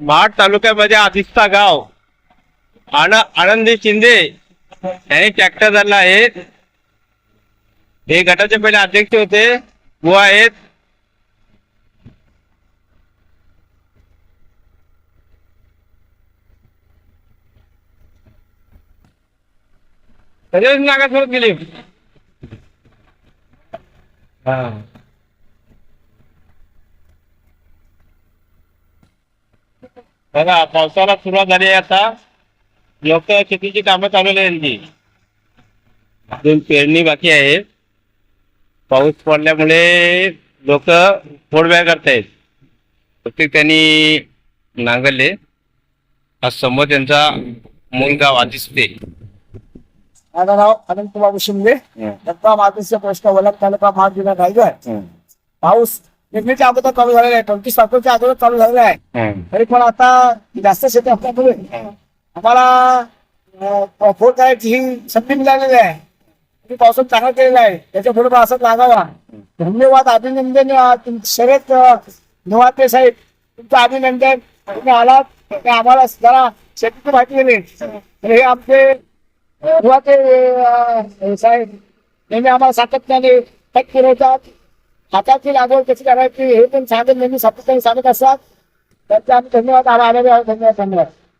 महाड तालुक्यामध्ये आदिस्ता गाव. आन आनंदी शिंदे यांनी ट्रॅक्टर धरला आहे. हे गटाचे पहिले अध्यक्ष होते. व आहेत. नागासोबत नागा गेली हा. बघा पावसाला सुरुवात झाली आहे आता. लोक शेतीची कामं आहे त्यांची अजून पेरणी बाकी आहे. पाऊस पडल्यामुळे लोक फोडब्या करतायत. प्रत्येक त्यांनी नांगरले. हा समोर त्यांचा मूळ गाव आदिसते माझं नाव अनंत बाबू शिंदे दत्ता मातेचे पोस्ट वलक तालुका महाड जिल्हा रायगड पाऊस निर्मितीच्या अगोदर चालू झालेला आहे. पंचवीस तारखेच्या अगोदर चालू झालेला आहे. तरी पण आता जास्त शेती असल्यामुळे आम्हाला फोड करायची ही संधी मिळालेली आहे. तुम्ही पावसात चांगला केलेला आहे. त्याच्या पुढे पण असंच लागावा. धन्यवाद अभिनंदन अं, निवाते साहेब. तुमचं अभिनंदन. तुम्ही आलात. आम्हाला जरा शेतीची माहिती दिली. तर हे आमचे निवाते साहेब. नेहमी आम्हाला सातत्याने खत पुरवतात हाताची लागवड कशी करायची हे पण सांगत नेहमी सातत्याने सांगत असतात. त्यांचे आम्ही धन्यवाद. आभार आभारी धन्यवाद धन्यवाद.